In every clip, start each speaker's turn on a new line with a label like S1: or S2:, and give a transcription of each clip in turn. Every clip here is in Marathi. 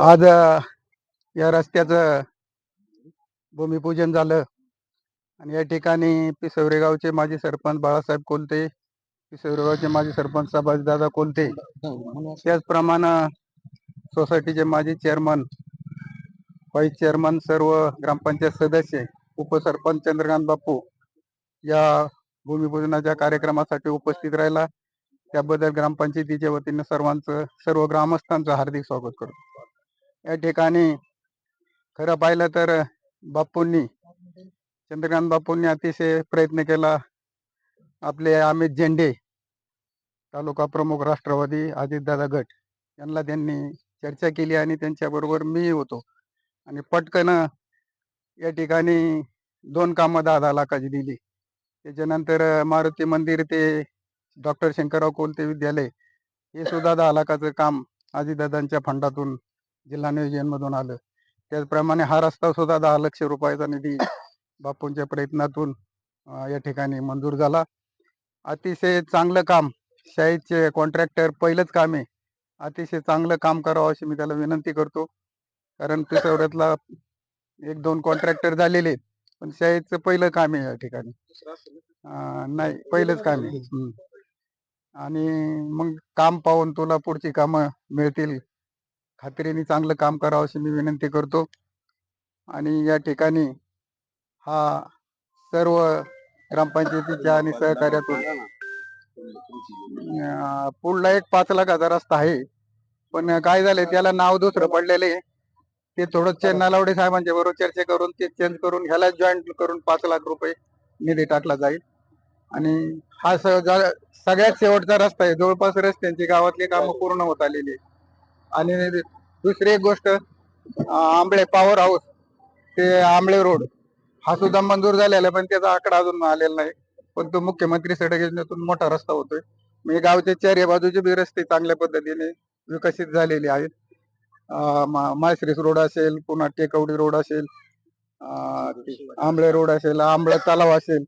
S1: आज या रस्त्याचं भूमिपूजन झालं. आणि या ठिकाणी पिसवरे गावचे माजी सरपंच बाळासाहेब कोलते पिसवरे गावचे माजी सरपंच दादा कोलते. त्याचप्रमाणे सोसायटीचे माजी चेअरमन व्हाईस चेअरमन सर्व ग्रामपंचायत सदस्य उपसरपंच चंद्रकांत बापू या भूमिपूजनाच्या कार्यक्रमासाठी उपस्थित राहिला. त्याबद्दल ग्रामपंचायतीच्या वतीने सर्वांचं सर्व ग्रामस्थांचं हार्दिक स्वागत करतो. या ठिकाणी खरं पाहिलं तर बापूंनी चंद्रकांत बापूंनी अतिशय प्रयत्न केला. आपले अमित झेंडे तालुका प्रमुख राष्ट्रवादी अजितदादा गट यांना त्यांनी चर्चा केली आणि त्यांच्याबरोबर मी होतो. आणि पटकन या ठिकाणी दोन कामं दहा दहा लाखाची दिली. त्याच्यानंतर मारुती मंदिर ते डॉक्टर शंकरराव कोलते विद्यालय हे सुद्धा दहा लाखाचं काम अजितदादांच्या फंडातून जिल्हा नियोजन मधून आलं. त्याचप्रमाणे हा रस्ता सुद्धा दहा लक्ष रुपयाचा निधी बापूंच्या प्रयत्नातून या ठिकाणी मंजूर झाला. अतिशय चांगलं काम शाळेचे कॉन्ट्रॅक्टर पहिलंच काम आहे. अतिशय चांगलं काम करावं अशी मी त्याला विनंती करतो. कारण पिसवड्यातला एक दोन कॉन्ट्रॅक्टर झालेले. पण शाळेचं पहिलं काम आहे या ठिकाणी. नाही पहिलंच काम आहे. आणि मग काम पाहून तुला पुढची कामं मिळतील. खात्रीने चांगलं काम करावं अशी मी विनंती करतो. आणि या ठिकाणी हा सर्व ग्रामपंचायतीच्या आणि सहकार्यातून पुढला एक पाच लाखाचा रस्ता आहे. पण काय झालंय त्याला नाव दुसरं पडलेले ते थोडं चे- साहेबांच्या बरोबर चर्चा करून ते चेंज करून ह्याला जॉईंट करून पाच लाख रुपये निधी टाकला जाईल. आणि हा सगळ्यात शेवटचा रस्ता आहे. जवळपास रस्त्यांची गावातली कामं पूर्ण होत आलेली आहे. आणि दुसरी एक गोष्ट अं, आंबळे पॉवर हाऊस ते आंबळे रोड हा सुद्धा मंजूर झालेला आहे, पण त्याचा आकडा अजून आलेला नाही. पण तो मुख्यमंत्री सडक योजनेतून मोठा रस्ता होतोय. मी गावचे चारही बाजूचे बी रस्ते चांगल्या पद्धतीने विकसित झालेले आहेत. अं, मा- माळशिरस रोड असेल पुन्हा टेकवडी रोड असेल अं, आंबळे रोड असेल आंबळे तलाव असेल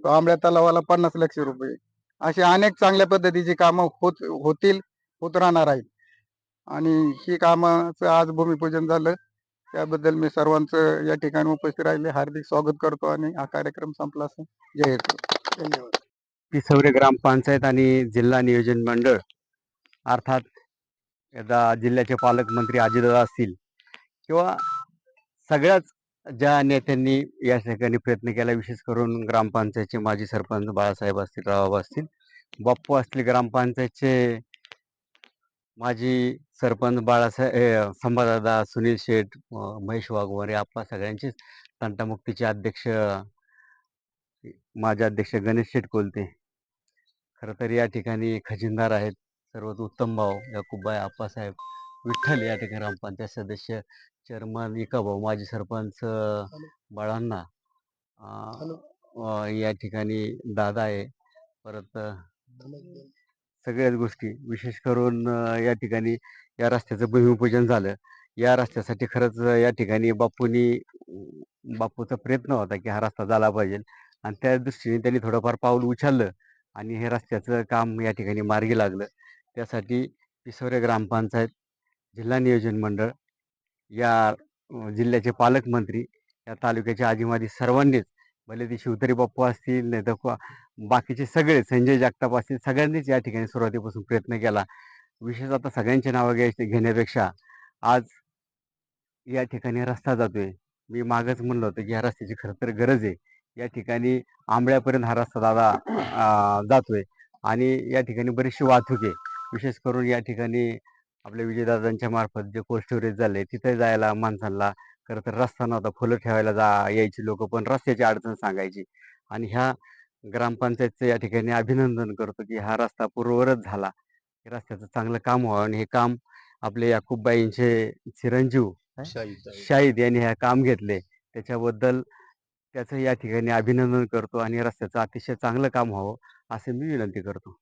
S1: शकतो आंबळ्या तलावाला पन्नास लक्ष रुपये. अशी अनेक चांगल्या पद्धतीची कामं होत होतील होत राहणार आहेत. आणि ही कामाचं आज भूमिपूजन झालं. त्याबद्दल मी सर्वांचं या ठिकाणी उपस्थित राहिले. हार्दिक स्वागत करतो आणि हा कार्यक्रम संपला असं जय धन्यवाद.
S2: पिसवरे ग्रामपंचायत आणि जिल्हा नियोजन मंडळ अर्थात यदा जिल्ह्याचे पालकमंत्री अजितदादा असतील किंवा सगळ्याच ज्या नेत्यांनी या ठिकाणी प्रयत्न केला विशेष करून ग्रामपंचायतचे माजी सरपंच बाळासाहेब असतील रावबाबा असतील. बाप्पू असतील ग्रामपंचायतचे माजी सरपंच बाळासाहेब संभादादा सुनील शेठ महेश वाघवारे आप्पा सगळ्यांचेच तंटामुक्तीचे अध्यक्ष माझे अध्यक्ष गणेश शेठ कोलते खरं तर या ठिकाणी खजिनदार आहेत. सर्वात उत्तम भाऊ याकुबाई आप्पासाहेब. विठ्ठल या ठिकाणी ग्रामपंचायत सदस्य चेअरमन इका भाऊ माजी सरपंच बाळांना या ठिकाणी दादा आहे. परत सगळ्याच गोष्टी विशेष करून या ठिकाणी या रस्त्याचं भूमिपूजन झालं. या रस्त्यासाठी खरंच या ठिकाणी बापूंनी बापूचा प्रयत्न होता की हा रस्ता झाला पाहिजे. आणि त्या दृष्टीने त्यांनी थोडंफार पाऊल उचललं आणि हे रस्त्याचं काम या ठिकाणी मार्गी लागलं. त्यासाठी पिसोरे ग्रामपंचायत जिल्हा नियोजन मंडळ या जिल्ह्याचे पालकमंत्री या तालुक्याचे आजीमाजी सर्वांनीच भले ते शिवतरी बाप्पू असतील नाही तर बाकीचे सगळे संजय जागताप असतील सगळ्यांनीच या ठिकाणी सुरुवातीपासून प्रयत्न केला. विशेष आता सगळ्यांची नावं घ्यायची घेण्यापेक्षा आज या ठिकाणी रस्ता जातोय. मी मागच म्हणलं होतं की या रस्त्याची खरं तर गरज आहे. या ठिकाणी आंबळ्यापर्यंत हा रस्ता दादा जातोय. आणि या ठिकाणी बरीचशी वाहतूक आहे. विशेष करून या ठिकाणी आपल्या विजयदादांच्या मार्फत जे कोल्ड स्टोरेज झाले तिथे जायला माणसांना खरं तर रस्ता नव्हता. फुलं ठेवायला जा यायची लोक पण रस्त्याची अडचण सांगायची. आणि ह्या ग्रामपंचायतचं या ठिकाणी अभिनंदन करतो की हा रस्ता पूर्ववरच झाला. हे रस्त्याचं चांगलं काम व्हावं आणि हे काम आपले याकूबबाईंचे चिरंजीव शाहीद यांनी हे काम घेतले. त्याच्याबद्दल त्याचं या ठिकाणी अभिनंदन करतो आणि रस्त्याचं अतिशय चांगलं काम व्हावं असे मी विनंती करतो.